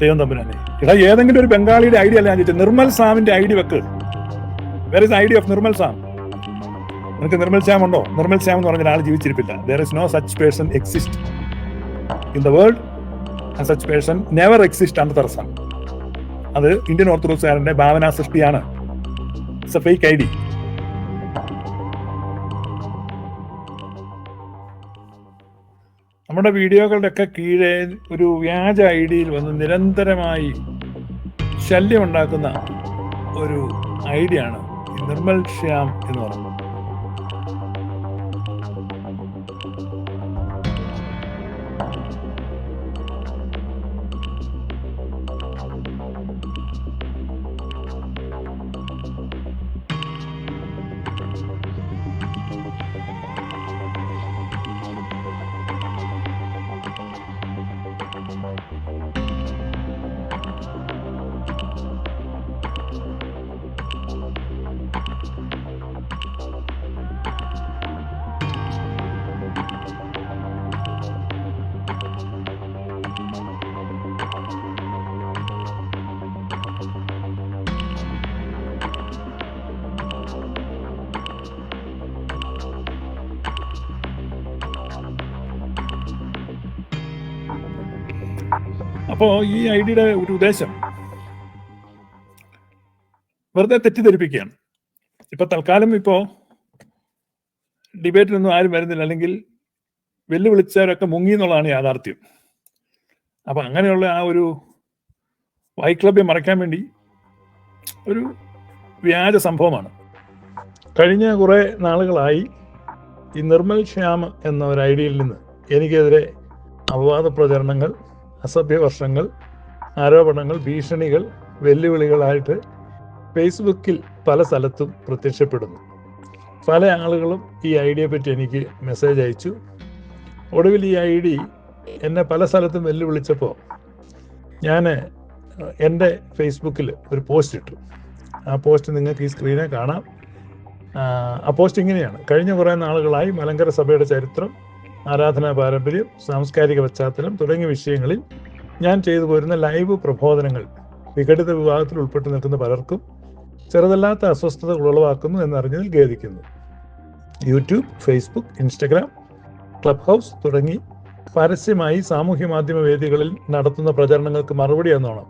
ദൈവം തമ്പുരാനെ. ഇടാ ഏതെങ്കിലും ഒരു ബംഗാളിയുടെ ഐഡിയ അല്ല ഞാൻ നിർമ്മൽ സാമിന്റെ ഐഡി വെക്ക്. Where is idea of Nirmal Sam? നിനക്ക് നിർമ്മൽ ശ്യാം ഉണ്ടോ? നിർമ്മൽ ശ്യാം എന്ന് പറഞ്ഞ ആൾ ജീവിച്ചിരിപ്പില്ല. There is no such person exist in the world such person never exist under തറസാം അത് ഇന്ത്യൻ ഓർത്തഡോക്സുകാരന്റെ ഭാവനാ സൃഷ്ടിയാണ്. It's a fake I D. നമ്മുടെ വീഡിയോകളുടെ ഒക്കെ കീഴെ ഒരു വ്യാജ ഐ ഡിയിൽ വന്ന് നിരന്തരമായി ശല്യമുണ്ടാക്കുന്ന ഒരു ഐഡിയാണ് നിർമ്മൽ ശ്യാം എന്ന് പറയുന്നത്. അപ്പോ ഈ ഐഡിയുടെ ഒരു ഉദ്ദേശം വെറുതെ തെറ്റിദ്ധരിപ്പിക്കുകയാണ്. ഇപ്പൊ തൽക്കാലം ഇപ്പോ ഡിബേറ്റിനൊന്നും ആരും വരുന്നില്ല. അല്ലെങ്കിൽ വെല്ലുവിളിച്ചവരൊക്കെ മുങ്ങി എന്നുള്ളതാണ് യാഥാർത്ഥ്യം. അപ്പൊ അങ്ങനെയുള്ള ആ ഒരു വൈക്ലബ്യം മറയ്ക്കാൻ വേണ്ടി ഒരു വ്യാജ സംഭവമാണ്. കഴിഞ്ഞ കുറെ നാളുകളായി ഈ നിർമ്മൽ ശ്യാം എന്ന ഒരു ഐഡിയയിൽ നിന്ന് എനിക്കെതിരെ അപവാദ പ്രചരണങ്ങൾ അസഭ്യവർഷങ്ങൾ ആരോപണങ്ങൾ ഭീഷണികൾ വെല്ലുവിളികളായിട്ട് ഫേസ്ബുക്കിൽ പല സ്ഥലത്തും പ്രത്യക്ഷപ്പെടുന്നു. പല ആളുകളും ഈ ഐഡിയയെ പറ്റി എനിക്ക് മെസ്സേജ് അയച്ചു. ഒടുവിൽ ഈ ഐ ഡി എന്നെ പല സ്ഥലത്തും വെല്ലുവിളിച്ചപ്പോൾ ഞാൻ എന്റെ ഫേസ്ബുക്കിൽ ഒരു പോസ്റ്റ് ഇട്ടു. ആ പോസ്റ്റ് നിങ്ങൾക്ക് ഈ സ്ക്രീനിൽ കാണാം. ആ പോസ്റ്റ് ഇങ്ങനെയാണ്. കഴിഞ്ഞ കുറേ നാളുകളായി മലങ്കര സഭയുടെ ചരിത്രം ആരാധനാ പാരമ്പര്യം സാംസ്കാരിക പശ്ചാത്തലം തുടങ്ങിയ വിഷയങ്ങളിൽ ഞാൻ ചെയ്തു പോരുന്ന ലൈവ് പ്രബോധനങ്ങൾ വിഘടിത വിഭാഗത്തിൽ ഉൾപ്പെട്ട് നിൽക്കുന്ന പലർക്കും ചെറുതല്ലാത്ത അസ്വസ്ഥതകൾ ഉളവാക്കുന്നു എന്നറിഞ്ഞതിൽ ഖേദിക്കുന്നു. YouTube Facebook Instagram clubhouse തുടങ്ങി പരസ്യമായി സാമൂഹ്യ മാധ്യമ വേദികളിൽ നടത്തുന്ന പ്രചരണങ്ങൾക്ക് മറുപടി എന്നോണം.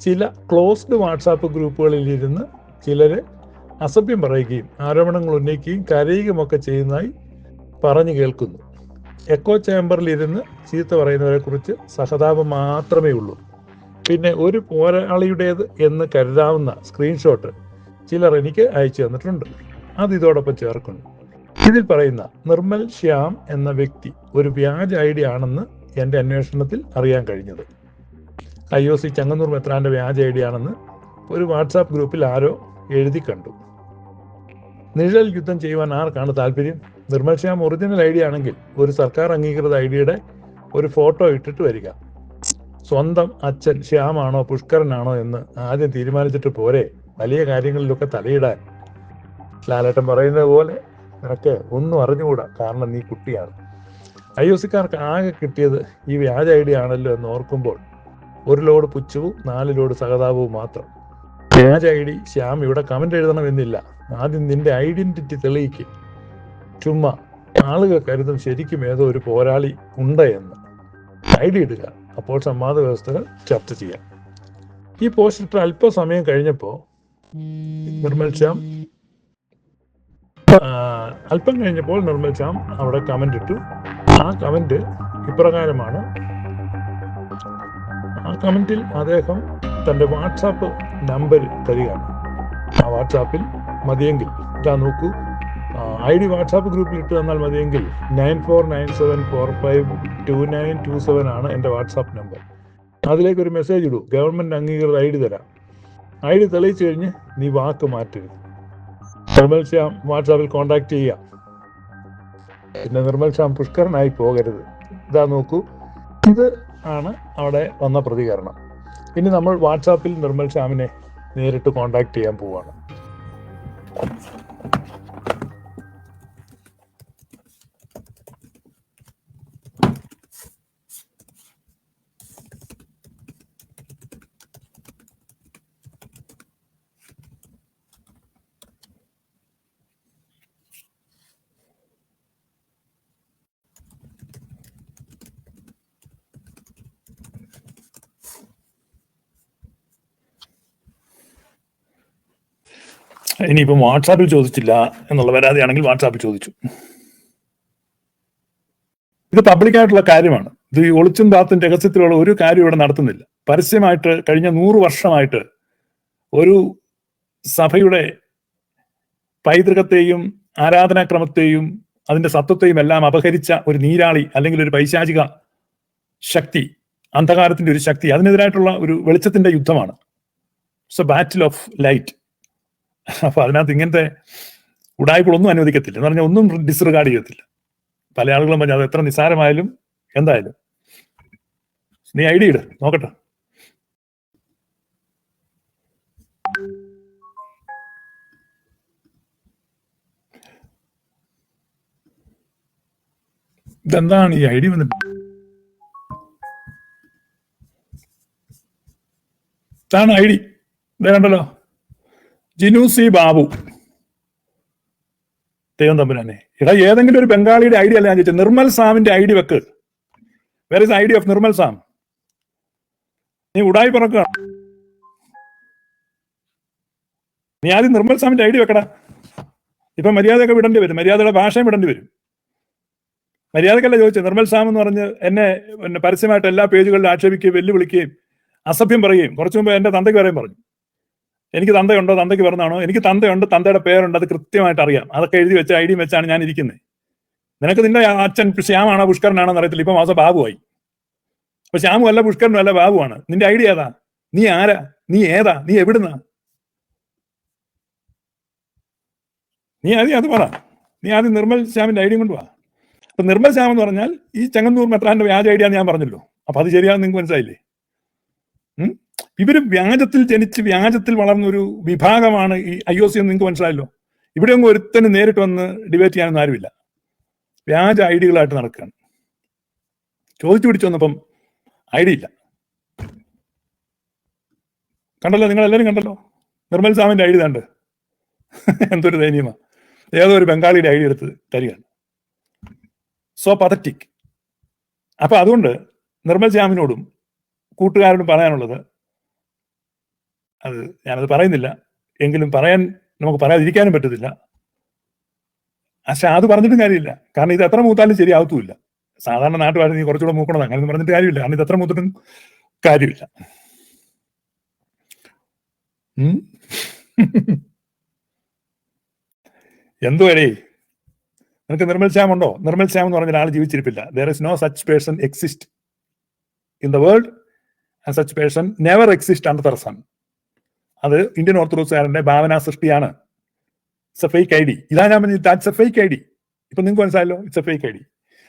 ചില ക്ലോസ്ഡ് വാട്സാപ്പ് ഗ്രൂപ്പുകളിൽ ഇരുന്ന് ചിലര് അസഭ്യം പറയുകയും ആരോപണങ്ങൾ ഉന്നയിക്കുകയും കരയുകയുമൊക്കെ ചെയ്യുന്നതായി പറഞ്ഞു കേൾക്കുന്നു. എക്കോ ചേംബറിൽ ഇരുന്ന് ചീത്ത പറയുന്നവരെ കുറിച്ച് സഹതാപം മാത്രമേ ഉള്ളൂ. പിന്നെ ഒരു പോരാളിയുടേത് എന്ന് കരുതാവുന്ന സ്ക്രീൻഷോട്ട് ചിലർ എനിക്ക് അയച്ചു തന്നിട്ടുണ്ട്. അത് ഇതോടൊപ്പം ചേർക്കുന്നു. ഇതിൽ പറയുന്ന നിർമ്മൽ ശ്യാം എന്ന വ്യക്തി ഒരു വ്യാജ ഐ ഡി ആണെന്ന് എന്റെ അന്വേഷണത്തിൽ അറിയാൻ കഴിഞ്ഞത്. ഐ ഒ സി ചങ്ങന്നൂർ മെത്രാന്റെ വ്യാജ ഐ ഡി ആണെന്ന് ഒരു വാട്സാപ്പ് ഗ്രൂപ്പിൽ ആരോ എഴുതി കണ്ടു. നിഴൽ യുദ്ധം ചെയ്യുവാൻ ആർക്കാണ് താല്പര്യം? Nirmal Shyam original I D ആണെങ്കിൽ ഒരു സർക്കാർ അംഗീകൃത ഐ ഡിയുടെ ഒരു ഫോട്ടോ ഇട്ടിട്ട് വരിക. സ്വന്തം അച്ഛൻ ശ്യാമാണോ പുഷ്കരനാണോ എന്ന് ആദ്യം തീരുമാനിച്ചിട്ട് പോരെ. വലിയ കാര്യങ്ങളിലൊക്കെ തലയിടാൻ. ലാലേട്ടൻ പറയുന്നത് പോലെ നിനക്ക് ഒന്നും അറിഞ്ഞുകൂടാ. കാരണം നീ കുട്ടിയാണ്. ഐ ഒ സിക്കാർക്ക് ആകെ കിട്ടിയത് ഈ വ്യാജ ഐ ഡി ആണല്ലോ എന്ന് ഓർക്കുമ്പോൾ ഒരു ലോഡ് പുച്ഛവും നാല് ലോഡ് സഹതാപവും മാത്രം. വ്യാജ ഐ ഡി ശ്യാം ഇവിടെ കമന്റ് എഴുതണമെന്നില്ല. ആദ്യം നിന്റെ ഐഡന്റിറ്റി തെളിയിക്ക്. ചുമ്മാ ആളുകൾ കരുതും ശരിക്കും ഏതോ ഒരു പോരാളി ഉണ്ട് എന്ന് ഐഡിയ ഇടുക. അപ്പോൾ സംവാദ വ്യവസ്ഥകൾ ചർച്ച ചെയ്യാം. ഈ പോസ്റ്റിട്ട് അല്പസമയം കഴിഞ്ഞപ്പോൾ നിർമ്മൽ ശ്യാം അല്പം കഴിഞ്ഞപ്പോൾ നിർമ്മൽ ശ്യാം അവിടെ കമന്റ് ഇട്ടു. ആ കമന്റ് ഇപ്രകാരമാണ്. ആ കമന്റിൽ അദ്ദേഹം തന്റെ വാട്സാപ്പ് നമ്പർ തരികയാണ്. ആ വാട്സാപ്പിൽ മതിയെങ്കിൽ ഇതാ നോക്കൂ. ഐ ഡി വാട്സാപ്പ് ഗ്രൂപ്പിൽ ഇട്ട് തന്നാൽ മതിയെങ്കിൽ nine four nine seven four five two nine two seven ആണ് എന്റെ വാട്സാപ്പ് നമ്പർ. അതിലേക്ക് ഒരു മെസ്സേജ് ഇടൂ. ഗവൺമെന്റ് അംഗീകൃത ഐ ഡി തരാം. ഐ ഡി തെളിയിച്ചു കഴിഞ്ഞ് നീ വാക്ക് മാറ്റരുത്. നിർമ്മൽ ശ്യാം വാട്സാപ്പിൽ കോൺടാക്ട് ചെയ്യാം. പിന്നെ നിർമ്മൽ ശ്യാം പുഷ്കരനായി പോകരുത്. ഇതാ നോക്കൂ. ഇത് ആണ് അവിടെ വന്ന പ്രതികരണം. ഇനി നമ്മൾ വാട്സാപ്പിൽ നിർമ്മൽ ശ്യാമിനെ നേരിട്ട് കോൺടാക്ട് ചെയ്യാൻ പോവാണ്. ഇനിയിപ്പം വാട്സാപ്പിൽ ചോദിച്ചില്ല എന്നുള്ള പരാതിയാണെങ്കിൽ വാട്സാപ്പിൽ ചോദിച്ചു. ഇത് പബ്ലിക്കായിട്ടുള്ള കാര്യമാണ്. ഇത് ഈ ഒളിച്ചും താത്തും രഹസ്യത്തിലുള്ള ഒരു കാര്യം ഇവിടെ നടത്തുന്നില്ല. പരസ്യമായിട്ട് കഴിഞ്ഞ നൂറ് വർഷമായിട്ട് ഒരു സഭയുടെ പൈതൃകത്തെയും ആരാധനാക്രമത്തെയും അതിന്റെ സത്വത്തെയും എല്ലാം അപഹരിച്ച ഒരു നീരാളി അല്ലെങ്കിൽ ഒരു പൈശാചിക ശക്തി അന്ധകാരത്തിന്റെ ഒരു ശക്തി അതിനെതിരായിട്ടുള്ള ഒരു വെളിച്ചത്തിന്റെ യുദ്ധമാണ്. It's a battle of light അപ്പൊ അതിനകത്ത് ഇങ്ങനത്തെ ഉടായ്പകളൊന്നും അനുവദിക്കത്തില്ല. എന്ന് പറഞ്ഞാൽ ഒന്നും ഡിസ്റിഗാർഡ് ചെയ്യത്തില്ല. പല ആളുകളും പറഞ്ഞു അത് എത്ര നിസ്സാരമായാലും എന്തായാലും. നീ ഐ ഡി ഇട്. നോക്കട്ടെ. ഇതെന്താണ് ഈ ഐ ഡി വന്നിട്ട്? ഇതാണ് ഐ ഡി. ഇതേ കണ്ടല്ലോ. ജിനു സി ബാബു. ദൈവം തമ്പുരാനെ. ഇതാ ഏതെങ്കിലും ഒരു ബംഗാളിയുടെ ഐഡിയ അല്ല ഞാൻ ചോദിച്ചത് നിർമ്മൽ സാമിന്റെ ഐഡി വെക്ക്. Where is idea of Nirmal Sam? നീ ഉടായി പറക്കുക നീ ആദ്യം നിർമ്മൽ സാമിന്റെ ഐഡി വെക്കടാ. ഇപ്പൊ മര്യാദയൊക്കെ വിടേണ്ടി വരും. മര്യാദയുടെ ഭാഷയും വിടേണ്ടി വരും. മര്യാദക്കല്ല ചോദിച്ചത് നിർമ്മൽ സാം എന്ന് പറഞ്ഞ് എന്നെ പരസ്യമായിട്ട് എല്ലാ പേജുകളിലും ആക്ഷേപിക്കുകയും വെല്ലുവിളിക്കുകയും അസഭ്യം പറയുകയും കുറച്ചു മുമ്പ് എന്റെ തന്തയ്ക്ക് വരെയും പറഞ്ഞു. എനിക്ക് തന്തയുണ്ടോ? തന്തയ്ക്ക് പറഞ്ഞാണോ എനിക്ക് തന്തയുണ്ട് തന്തയുടെ പേരുണ്ട് അത് കൃത്യമായിട്ട് അറിയാം. അതൊക്കെ എഴുതി വെച്ച ഐ ഡിയും വെച്ചാണ് ഞാൻ ഇരിക്കുന്നത് നിനക്ക് നിന്റെ അച്ഛൻ ശ്യാമാണോ പുഷ്കരനാണോ അറിയത്തില്ല. ഇപ്പൊ മാസം ബാബുവായി. അപ്പൊ ശ്യാമും അല്ല പുഷ്കരനും അല്ല ബാബുവാണ്. നിന്റെ ഐഡിയ ഏതാ? നീ ആരാ? നീ ഏതാ? നീ എവിടുന്നാ? നീ ആദ്യം അത് പറ. നീ ആദ്യം നിർമ്മൽ ശ്യാമിന്റെ ഐഡിയും കൊണ്ട് വാ. അപ്പൊ നിർമ്മൽ ശ്യാം എന്ന് പറഞ്ഞാൽ ഈ ചെങ്ങന്നൂർ മെത്രാന്റെ വ്യാജ ഐഡിയ ഞാൻ പറഞ്ഞല്ലോ. അപ്പൊ അത് ശരിയാണെന്ന് നിങ്ങൾക്ക് മനസ്സിലായില്ലേ? ഇവർ വ്യാജത്തിൽ ജനിച്ച് വ്യാജത്തിൽ വളർന്ന ഒരു വിഭാഗമാണ് ഈ ഐ ഒ സി എന്ന് നിങ്ങൾക്ക് മനസ്സിലായല്ലോ. ഇവിടെ ഒന്നും ഒരുത്തന് നേരിട്ട് വന്ന് ഡിബേറ്റ് ചെയ്യാനൊന്നും ആരുമില്ല. വ്യാജ ഐഡികളായിട്ട് നടക്കുകയാണ്. ചോദിച്ചു പിടിച്ചു വന്നപ്പം ഐഡി ഇല്ല. കണ്ടല്ലോ നിങ്ങൾ എല്ലാവരും കണ്ടല്ലോ? നിർമ്മൽ സാമിന്റെ ഐഡി തണ്ട് എന്തൊരു ദയനീയമാ. ഏതോ ഒരു ബംഗാളിയുടെ ഐഡി എടുത്ത് തരികയാണ്. സോ പതറ്റിക് അപ്പൊ അതുകൊണ്ട് നിർമ്മൽ ശ്യാമിനോടും കൂട്ടുകാരോടും പറയാനുള്ളത് അത് ഞാനത് പറയുന്നില്ല. എങ്കിലും പറയാൻ നമുക്ക് പറയാതിരിക്കാനും പറ്റത്തില്ല. പക്ഷെ അത് പറഞ്ഞിട്ടും കാര്യമില്ല. കാരണം ഇത് എത്ര മൂത്താലും ശരിയാവത്തുമില്ല. സാധാരണ നാട്ടുകാർ നീ കുറച്ചുകൂടെ മൂക്കണം അങ്ങനെ പറഞ്ഞിട്ട് കാര്യമില്ല. കാരണം ഇത് എത്ര മൂത്തിട്ടും കാര്യമില്ല. ഉം. എന്തുവരെ? നിനക്ക് നിർമ്മൽ ശ്യാം ഉണ്ടോ? നിർമ്മൽ ശ്യാം എന്ന് പറഞ്ഞാൽ ആൾ ജീവിച്ചിരിപ്പില്ല there is no such person exist in the world and such person never exist under sun അത് ഇന്ത്യൻ ഓർത്തഡോക്സുകാരന്റെ ഭാവനാ സൃഷ്ടിയാണ്. It's a fake I D ഇതാ ഞാൻ പറഞ്ഞത് it's a fake I D ഇപ്പൊ നിങ്ങൾക്ക് മനസ്സിലായല്ലോ it's a fake I D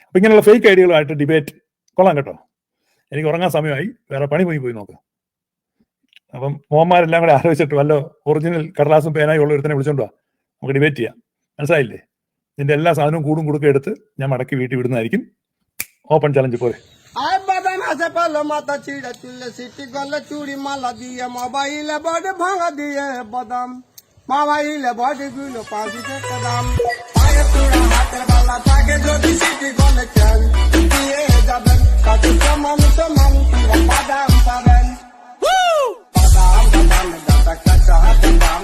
അപ്പൊ ഇങ്ങനെയുള്ള ഫേക്ക് ഐഡികളുമായിട്ട് ഡിബേറ്റ് കൊള്ളാം കേട്ടോ. എനിക്ക് ഉറങ്ങാൻ സമയമായി. വേറെ പണി പോയി പോയി നോക്കാം. അപ്പം മോഹന്മാരെല്ലാം കൂടെ ആലോചിച്ചിട്ട് വല്ല ഒറിജിനൽ കടലാസും പേനായി ഉള്ള ഒരുത്തനെ വിളിച്ചോണ്ട് വാ. നമുക്ക് ഡിബേറ്റ് ചെയ്യാം. മനസ്സിലായില്ലേ? ഇതിന്റെ എല്ലാ സാധനവും കൂടും കുടുക്കും എടുത്ത് ഞാൻ മടക്കി വീട്ടിൽ വിടുന്നതായിരിക്കും. ഓപ്പൺ ചലഞ്ച് പോലെ আকাশে পেল মাথা ছিঁড়ে চুলে সিটি গলে চুড়ি মালা দিয়ে মোবাইলে বডি ভাঙা দিয়ে বদাম। মোবাইলে বডি গুলো পাঁচি থেকে দাম পায়ে চূড়া হাতের বালা থাকে যদি সিটি গলে চান। দিয়ে যাবেন কাছে সমান সমান বাদাম পাবেন। বাদাম বাদাম দাদা কাঁচা হাতে দাম